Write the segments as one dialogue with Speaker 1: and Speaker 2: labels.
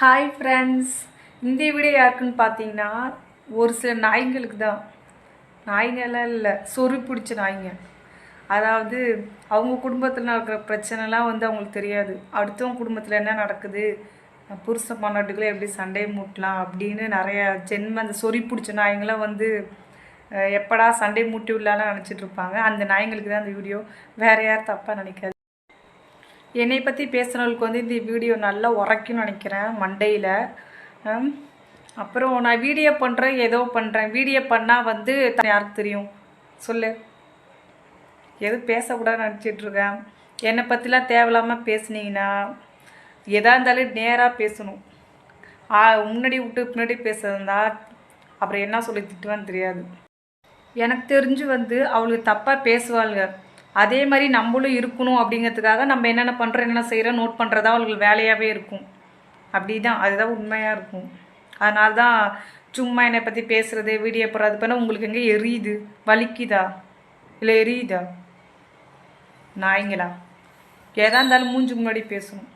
Speaker 1: Hi friends இந்த video யாருக்குன்னு பார்த்தீங்கன்னா ஒரு சில நாய்ங்களுக்கு தான். நாய்ங்கெல்லாம் இல்லை சொறி பிடிச்ச நாய்ங்க. அதாவது அவங்க குடும்பத்தில் நடக்கிற பிரச்சனைலாம் வந்து அவங்களுக்கு தெரியாது. அடுத்தவங்க குடும்பத்தில் என்ன நடக்குது? புருஷ பொண்டாட்டிக்குள்ளே எப்படி சண்டையை மூட்டலாம் அப்படின்னு நிறைய ஜென்ம அந்த சொறி பிடிச்ச நாய்ங்களாம் வந்து எப்படா சண்டை மூட்டி விடலான்னு நினச்சிட்ருப்பாங்க அந்த நாய்ங்களுக்கு தான் அந்த வீடியோ. வேறு யார் தப்பாக நினைக்காது. என்னை பற்றி பேசுகிறவங்களுக்கு வந்து இந்த வீடியோ நல்லா உரைக்கும்னு நினைக்கிறேன் மண்டையில். அப்புறம் நான் வீடியோ பண்ணுறேன் ஏதோ பண்ணுறேன் வீடியோ பண்ணால் வந்து யாருக்கு தெரியும்? சொல்லு. எதுவும் பேசக்கூடாதுன்னு நினச்சிட்ருக்கேன் என்னை பற்றிலாம் தேவையில்லாமல் பேசுனீங்கன்னா எதாக இருந்தாலும் நேராக பேசணும். முன்னாடி விட்டு பின்னாடி பேசுறதா அப்புறம் என்ன சொல்லி திட்டுவான்னு தெரியாது. எனக்கு தெரிஞ்சு வந்து அவளுக்கு தப்பாக பேசுவாளுங்க. அதே மாதிரி நம்மளும் இருக்கணும் அப்படிங்கிறதுக்காக நம்ம என்னென்ன பண்ணுறோம் என்னென்ன செய்கிறோம் நோட் பண்ணுறதா அவங்களுக்கு வேலையாகவே இருக்கும். அப்படி தான் அதுதான் உண்மையாக இருக்கும். அதனால தான் சும்மா என்னை பற்றி பேசுகிறது வீடியோ போடுறது பண்ண உங்களுக்கு எங்கே எரியுது? வலிக்குதா? இல்லை எரியுதா? நாய்ங்களா? எதாக இருந்தாலும் மூஞ்சி முன்னாடி பேசணும்.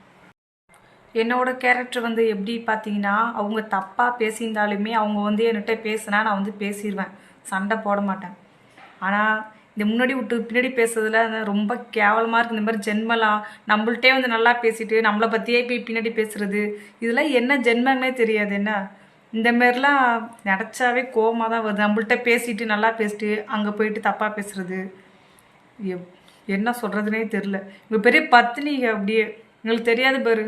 Speaker 1: என்னோடய கேரக்டர் வந்து எப்படி பார்த்தீங்கன்னா அவங்க தப்பாக பேசியிருந்தாலுமே அவங்க வந்து என்கிட்ட பேசினா நான் வந்து பேசிடுவேன் சண்டை போட மாட்டேன். ஆனால் இந்த முன்னாடி விட்டு பின்னாடி பேசுறதுல ரொம்ப கேவலமாக இருக்குது இந்த மாதிரி ஜென்மலாம் நம்மள்கிட்டே வந்து நல்லா பேசிட்டு நம்மளை பற்றியே போய் பின்னாடி பேசுறது. இதெல்லாம் என்ன ஜென்மங்களே தெரியாது என்ன? இந்த மாதிரிலாம் நினச்சாவே கோவமாக தான் வருது. நம்மள்கிட்ட பேசிட்டு நல்லா பேசிட்டு அங்கே போயிட்டு தப்பாக பேசுறது. எப் என்ன சொல்கிறதுனே தெரில இங்கே பெரிய பத்தினிங்க அப்படியே. எங்களுக்கு தெரியாது பாரு.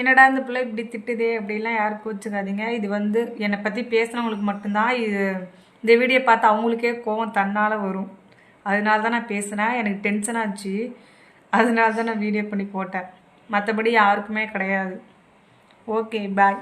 Speaker 1: என்னடா இந்த பிள்ளை இப்படி திட்டுதே அப்படிலாம் யாருக்கும் வச்சுக்காதீங்க இது வந்து என்னை பற்றி பேசுனவங்களுக்கு மட்டும்தான் இது இந்த வீடியோ பார்த்து அவங்களுக்கே கோவம் தன்னால் வரும். அதனால தான் நான் பேசினேன். எனக்கு டென்ஷன் ஆச்சு. அதனால தான் நான் வீடியோ பண்ணி போட்டேன். மற்றபடி யாருக்குமே கிடையாது. Okay bye